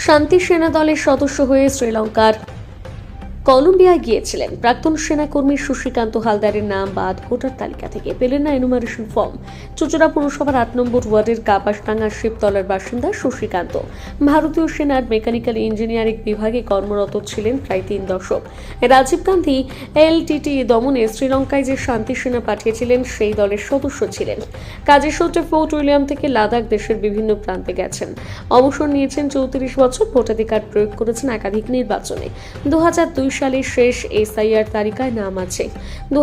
শান্তি সেনা দলের সদস্য হয়ে শ্রীলঙ্কার কলম্বিয়ায় গিয়েছিলেন। প্রাক্তন সেনাকর্মী শশীকান্ত হালদারের নাম বাদ ভোটার তালিকা থেকে পেলেন না এনুমারেশন ফর্ম চুচুড়া পুরসভার আট নম্বর ওয়ার্ডের কাপাসডাঙ্গা শিবতলার বাসিন্দা শশীকান্ত। ভারতীয় সেনার মেকানিক্যাল ইঞ্জিনিয়ারিং বিভাগে কর্মরত ছিলেন প্রায় তিন দশক। রাজীব গান্ধী এলটিটি দমনে শ্রীলঙ্কায় যে শান্তি সেনা পাঠিয়েছিলেন, সেই দলের সদস্য ছিলেন। কাজের সূত্রে ফোর্ট উইলিয়াম থেকে লাদাখ দেশের বিভিন্ন প্রান্তে গেছেন। অবসর নিয়েছেন চৌত্রিশ বছর ভোটাধিকার প্রয়োগ করেছেন একাধিক নির্বাচনে। দু হাজার দুই সালের শেষ এসআইআর তালিকায় নাম আছে। দু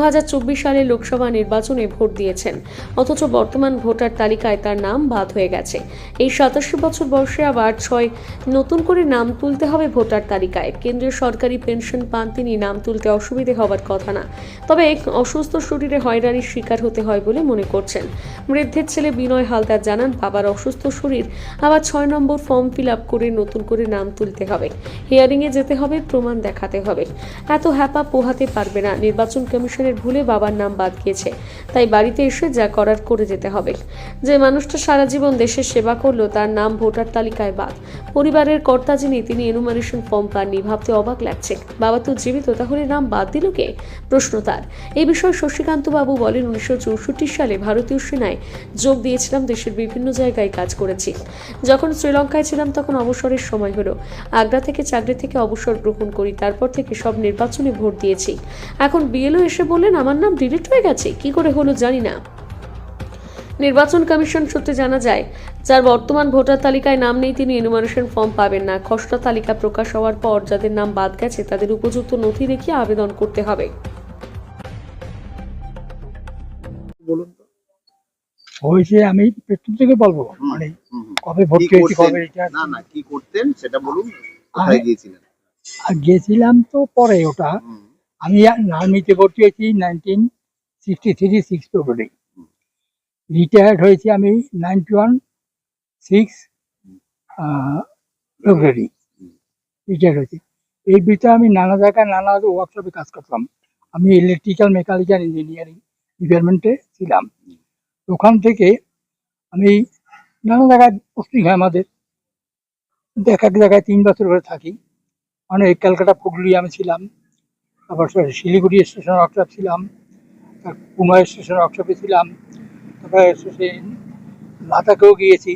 সালে লোকসভা নির্বাচনে ভোট দিয়েছেন। অথচ বর্তমান ভোটার তালিকায় তার নাম বাদ হয়ে গেছে। এই সাতাশি বছর বয়সে আবার ছয় নতুন করে নাম তুলতে হবে ভোটার তালিকায়। কেন্দ্রীয় সরকারি পেনশন পান তিনি নাম তুলতে অসুবিধে হওয়ার কথা না। তবে অসুস্থ শরীরে হয়রানির শিকার হতে হয় বলে মনে করছেন। বৃদ্ধের ছেলে বিনয় হালদার জানান, বাবার অসুস্থ শরীর, আবার ছয় নম্বর ফর্ম ফিল আপ করে নতুন করে নাম তুলতে হবে। হিয়ারিংয়ে যেতে হবে, প্রমাণ দেখাতে হবে। এত হ্যাপা পোহাতে পারবে না। নির্বাচন কমিশনের ভুলে বাবার নাম বাদ গিয়েছে। তাই বাড়িতে এসে যা করার করে যেতে হবে। যে মানুষটা সারা জীবন দেশের সেবা করল, তার নাম ভোটার তালিকায় বাদ। পরিবারের কর্তা যিনি, তিনি এনুমারেশন ফর্ম পাননি, ভাবতে অবাক লাগছে। বাবা তো জীবিত, তাহলে নাম বাদ দিল কে? প্রশ্ন তার। এই বিষয়ে শশীকান্ত বাবু বলেন, উনিশশো চৌষট্টি সালে ভারতীয় সেনায় যোগ দিয়েছিলাম, দেশের বিভিন্ন জায়গায় কাজ করেছি। যখন শ্রীলঙ্কায় ছিলাম, তখন অবসরের সময় হলো। আগ্রা থেকে চাকরি থেকে অবসর গ্রহণ করি, তারপর থেকে সব নির্বাচনে ভোট দিয়েছি। এখন বিএলও এসে বললেন, আমার নাম ডিলিট হয়ে গেছে, কি করে হলো জানি না। নির্বাচন কমিশন সূত্রে জানা যায়, যার বর্তমান ভোটার তালিকায় নাম নেই, তিনি এনুমারেশন ফর্ম পাবেন না। খসড়া তালিকা প্রকাশ হওয়ার পর যাদের নাম বাদ গেছে, তাদের উপযুক্ত নথি দেখিয়ে আবেদন করতে হবে। বলুন হয়েছে আমি পেট্রোল থেকে বলব মানে। কবে ভর্তি হয়েছি কবে না না কি করতেন সেটা বলুন কোথায় গিয়েছিলেন? আর গেছিলাম তো পরে ওটা। আমি আর্মিতে ভর্তি হয়েছি nineteen sixty three six February retired হয়েছি আমি ninety one six February retired হয়েছি। এই ভিতরে আমি নানা জায়গায় নানা ওয়ার্কশপে কাজ করতাম। আমি ইলেকট্রিক্যাল মেকানিক্যাল ইঞ্জিনিয়ারিং ডিপার্টমেন্টে ছিলাম। ওখান থেকে আমি নানা জায়গায় পোস্টিং হয় আমাদের। এক এক জায়গায় তিন বছর করে থাকি। অনেক ক্যালকাটা পুগলি আমি ছিলাম। তারপর সে- শিলিগুড়ি স্টেশন ওয়ার্কশপ ছিলাম। পুনয় স্টেশন ওয়ার্কশপে ছিলাম। তারপরে শেষে লাদাখেও গিয়েছি।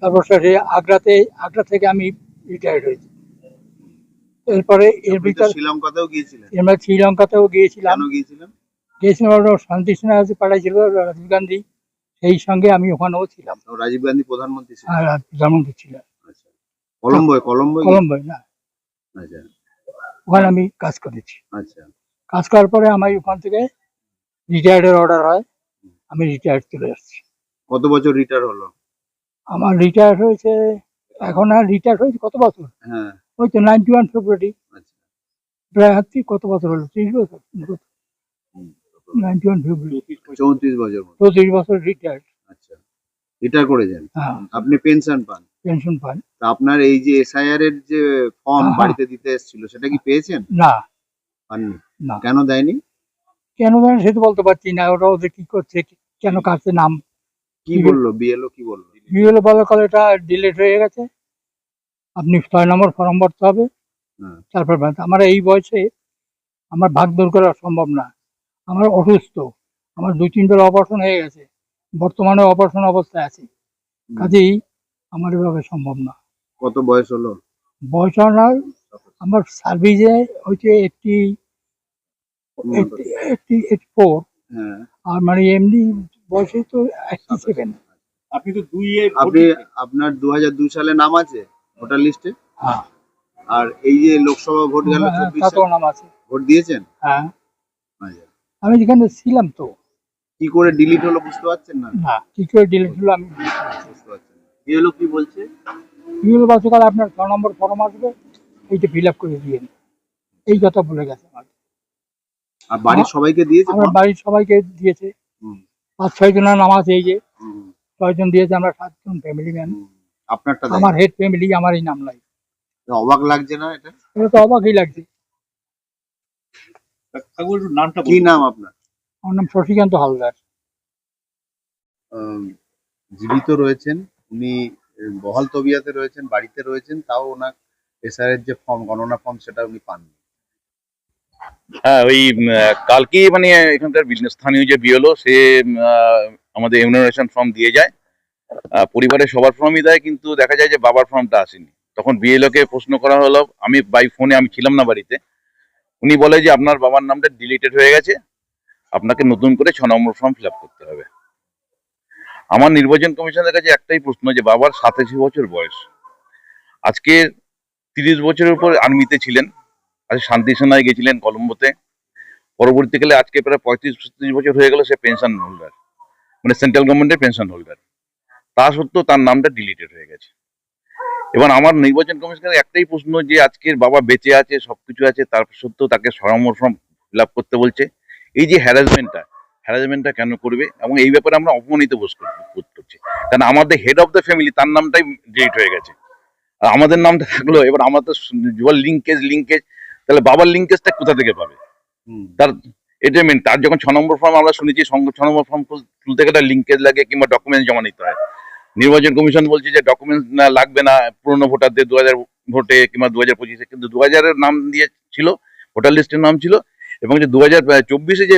তারপর শেষে আগ্রাতে আগ্রা থেকে আমি রিটায়ার্ড হয়েছি। এরপরে এর তো শ্রীলঙ্কাতেও গিয়েছিলেন। আমরা শ্রীলঙ্কাতেও গিয়েছিলাম। কেন গিয়েছিলেন? গিয়েছিলাম ওরা শান্তি পাঠাইছিল রাজীব গান্ধী সেই সঙ্গে আমি ওখানেও ছিলাম। রাজীব গান্ধী প্রধানমন্ত্রী ছিলেন? প্রধানমন্ত্রী ছিলাম আচ্ছা। কলম্বোয় কলম্বোয় কলম্বোয় না। আচ্ছা। ওখানে আমি কাজ করেছি। আচ্ছা। কাজ করার পরে আমার ওখান থেকে রিটায়ার্ডের অর্ডার হয়। আমি রিটায়ার্ড চলে আসছি। কত বছর রিটায়ার হলো? আমার রিটায়ার হয়েছে এখন আর রিটায়ার হয়েছে কত বছর? হ্যাঁ। ওই তো নাইনটি ওয়ান ফেব্রুয়ারি আচ্ছা। প্রায় হাতি কত বছর হলো? ত্রিশ বছর হুম। নাইনটি ওয়ান ফেব্রুয়ারি চৌত্রিশ বছর চৌত্রিশ বছর রিটায়ার্ড আচ্ছা রিটায়ার করেছেন হ্যাঁ। আপনি পেনশন পান? পেনশন পান তা আপনার এই যে এসআইআর এর যে ফর্ম হ্যাঁ। বাড়িতে দিতে এসেছিল সেটা কি পেয়েছেন? না। পাননি। কেন দেয়নি? কেন জানি সেটা বলতে পারছি না ওরা ওদের কি করছে কেন কাছে নাম? কি বলল? বিএলও কি বলল? বিএলও বলার কলে এটা ডিলেট হয়ে গেছে। আপনি ছয় নম্বর ফর্ম ভরতে হবে। হ্যাঁ। তারপর আমার এই বয়সে আমার ভাগ দূর করা সম্ভব না। আমার অসুস্থ। আমার দুই তিন তিনবার অপারেশন হয়ে গেছে। বর্তমানে অপারেশন অবস্থায় আছি। কাজেই আমার এভাবে সম্ভব না। কত বয়স হলো? বয়স আমার আমার সার্ভিসে হচ্ছে একটি এইটটি এইট ফোর হ্যাঁ। আর মানে এমনি বয়সে তো এইটটি সেভেন আপনি তো দুই এ আপনি আপনার দু হাজার দুই সালে নাম আছে ভোটার লিস্টে হ্যাঁ। আর এই যে লোকসভা ভোট গেল হ্যাঁ, চব্বিশ নাম আছে। ভোট দিয়েছেন? হ্যাঁ। আচ্ছা। আমি যেখানে ছিলাম তো। কি করে ডিলিট হলো বুঝতে পারছেন না? না কি করে ডিলিট হলো আমি বুঝতে পারছেন না। কি বলছে? বিএল বাসকাল আপনার ছ নম্বর ফর্ম আসবে এইটা ফিল আপ করে দিয়ে এই কথা বলে গেছে আমাকে আর বাড়ির সবাইকে দিয়েছে আমার বাড়ির সবাইকে দিয়েছে। পাঁচ ছয় জনের নাম আছে এই যে। ছয়জন দিয়েছে আমরা সাতজন ফ্যামিলি ম্যান আপনারটা। আমার হেড ফ্যামিলি আমারই নাম নাই। অবাক লাগছে না এটা? এটা তো অবাকই লাগছে। কাকু একটু নামটা কি নাম আপনার? আমার নাম শশীকান্ত হালদার। জীবিত রয়েছেন উনি বহাল তবিয়াতে রয়েছেন বাড়িতে রয়েছেন তাও ওনার এসআর এর যে ফর্ম গণনা ফর্ম সেটা উনি পাননি। হ্যাঁ ওই কালকেই মানে এখানকার স্থানীয় যে বিএলও সে আহ, আমাদের ইমিউনাইজেশন ফর্ম দিয়ে যায়। আহ, পরিবারের সবার ফর্মই দেয় কিন্তু দেখা যায় যে বাবার ফর্মটা আসেনি। তখন বিএলও কে প্রশ্ন করা হলো আমি বাই ফোনে আমি ছিলাম না বাড়িতে উনি বলে যে আপনার বাবার নামটা ডিলিটেড হয়ে গেছে, আপনাকে নতুন করে ছ নম্বর ফর্ম ফিল করতে হবে। আমার নির্বাচন কমিশনের কাছে একটাই প্রশ্ন যে বাবার সাতাশি বছর বয়স। আজকে তিরিশ বছরের উপর আর্মিতে ছিলেন আজকে শান্তি সেনায় গেছিলেন কলম্বোতে। পরবর্তীকালে আজকে প্রায় পঁয়ত্রিশ পঁয়ত্রিশ বছর হয়ে গেল সে পেনশন হোল্ডার মানে সেন্ট্রাল গভর্নমেন্টের পেনশন হোল্ডার তা সত্ত্বেও তার নামটা ডিলিটেড হয়ে গেছে। এবার আমার নির্বাচন কমিশনের একটাই প্রশ্ন যে আজকের বাবা বেঁচে আছে সবকিছু আছে তার সত্ত্বেও তাকে সরামর ফর্ম ফিল আপ করতে বলছে। এই যে হ্যারাসমেন্টটা হ্যারাসমেন্টটা কেন করবে? এবং এই ব্যাপারে আমরা অপমানিত বোধ বোধ করছি। কারণ আমাদের হেড অফ দ্য ফ্যামিলি তার নামটাই ডিলিট হয়ে গেছে। আর আমাদের নামটা থাকল এবার আমাদের লিঙ্কেজ লিঙ্কেজ তাহলে বাবার লিঙ্কেজটা কোথা থেকে পাবে? তার এটা মেন তার যখন ছ নম্বর ফর্ম আমরা শুনেছি ছ নম্বর ফর্ম তুলতে গেলে লিঙ্কেজ লাগে কিংবা ডকুমেন্ট জমা নিতে হয়। নির্বাচন কমিশন বলছে যে ডকুমেন্টস লাগবে না পুরনো ভোটারদের দু হাজার ভোটে কিংবা দু হাজার পঁচিশে কিন্তু দু হাজারের নাম দিয়ে ছিল ভোটার লিস্টের নাম ছিল এবং যে দু হাজার চব্বিশে যে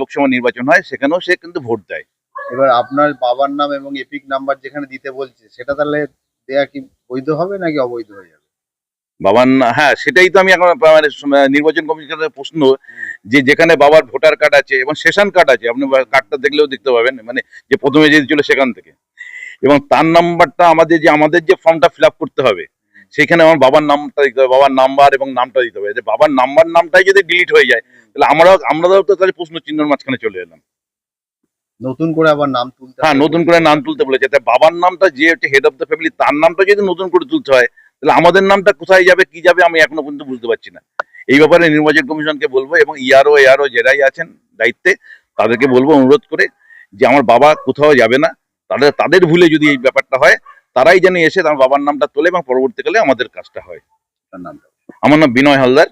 লোকসভা নির্বাচন হয় সেখানেও সে কিন্তু ভোট দেয়। এবার আপনার বাবার নাম এবং এপিক নাম্বার যেখানে দিতে বলছে সেটা তাহলে দেয়া কি বৈধ হবে নাকি অবৈধ হয়ে যাবে? বাবার হ্যাঁ সেটাই তো আমি এখন মানে নির্বাচন কমিশনের প্রশ্ন যে যেখানে বাবার ভোটার কার্ড আছে এবং সেশন কার্ড আছে আপনি কার্ডটা দেখলেও দেখতে পাবেন মানে যে প্রথমে যে ছিল সেখান থেকে। এবং তার নাম্বারটা আমাদের যে আমাদের যে ফর্মটা ফিল করতে হবে সেখানে আমার বাবার নামটা দিতে হবে বাবার নাম্বার এবং নামটা দিতে হবে। যে বাবার নাম্বার নামটাই যদি ডিলিট হয়ে যায় তাহলে আমরাও আমরাও তো তাহলে প্রশ্ন চিহ্নের মাঝখানে চলে এলাম। নতুন করে আবার নাম তুলতে হ্যাঁ নতুন করে নাম তুলতে বলেছে। তাই বাবার নামটা যে হচ্ছে হেড অফ দ্য ফ্যামিলি তার নামটা যদি নতুন করে তুলতে হয় তাহলে আমাদের নামটা কোথায় যাবে কি যাবে আমি এখনও পর্যন্ত বুঝতে পারছি না। এই ব্যাপারে নির্বাচন কমিশনকে বলব এবং ইয়ারও এআরও যারাই আছেন দায়িত্বে তাদেরকে বলব অনুরোধ করে যে আমার বাবা কোথাও যাবে না তাদের তাদের ভুলে যদি এই ব্যাপারটা হয়, তারাই যেন এসে তার বাবার নামটা তোলে এবং পরবর্তীকালে আমাদের কাজটা হয়। নামটা। আমার নাম বিনয় হালদার।